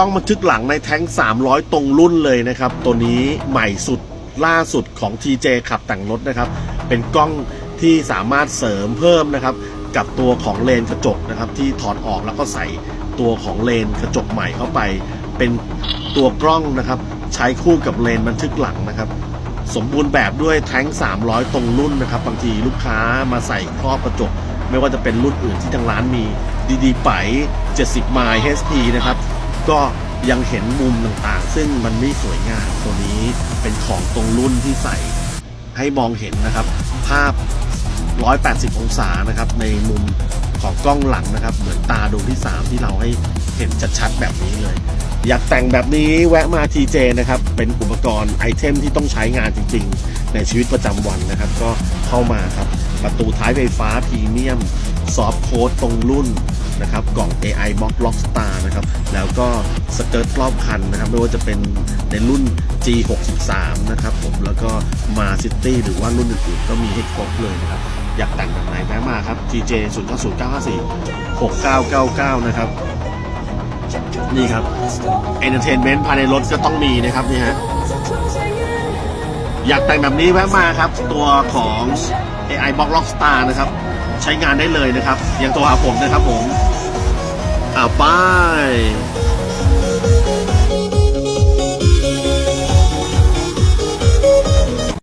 กล้องบันทึกหลังในแท้ง 300 ตรงรุ่นเลยนะครับ ตัวนี้ใหม่สุดล่าสุดของ TJ ขับแต่งรถนะครับ เป็นกล้องที่สามารถเสริมเพิ่มนะครับ กับตัวของเลนกระจกนะครับ ที่ถอดออกแล้วก็ใส่ตัวของเลนกระจกใหม่เข้าไป เป็นตัวกล้องนะครับ ใช้คู่กับเลนบันทึกหลังนะครับ สมบูรณ์แบบด้วยแท้ง 300 ตรงรุ่นนะครับ บางทีลูกค้ามาใส่ครอบกระจก ไม่ว่าจะเป็นรุ่นอื่นที่ทางร้านมีดีๆไป70ไมล์ HP นะครับ ก็ยังเห็นมุมต่างๆ ซึ่งมันไม่สวยงามตัวนี้เป็นของตรงรุ่นที่ใส่ให้มองเห็นนะครับ ภาพ 180 องศานะครับ ในมุมของกล้องหลังนะครับ เหมือนตาดวงที่ 3 ที่เราให้เห็นชัดๆแบบนี้เลย อยากแต่งแบบนี้แวะมา TJ นะครับ เป็นอุปกรณ์ไอเทมที่ต้องใช้งานจริงๆ ในชีวิตประจำวันนะครับ ก็เข้ามาครับ ประตูท้ายไฟฟ้าพรีเมียม ซอฟโค้ดตรงรุ่นนะครับ กล่อง AI Box Rockstar นะครับ ก็สเกิร์ตรอบคันนะครับไม่ว่าจะเป็นในรุ่น G63 นะครับผมแล้วก็มา City หรือว่ารุ่นอื่นๆก็มีให้ครบเลยนะครับ อยากแต่งแบบไหนแวะมาครับ TJ 0 9 0 9 5 4 6 9 9 9 นะครับ นี่ครับ Entertainment ภายในรถก็ต้องมีนะครับนี่ฮะอยากแต่งแบบนี้แวะมาครับ ตัวของ AI Box Rockstar นะครับ ใช้งานได้เลยนะครับ อย่างตัวหาผมนะครับผมอ่าป้าย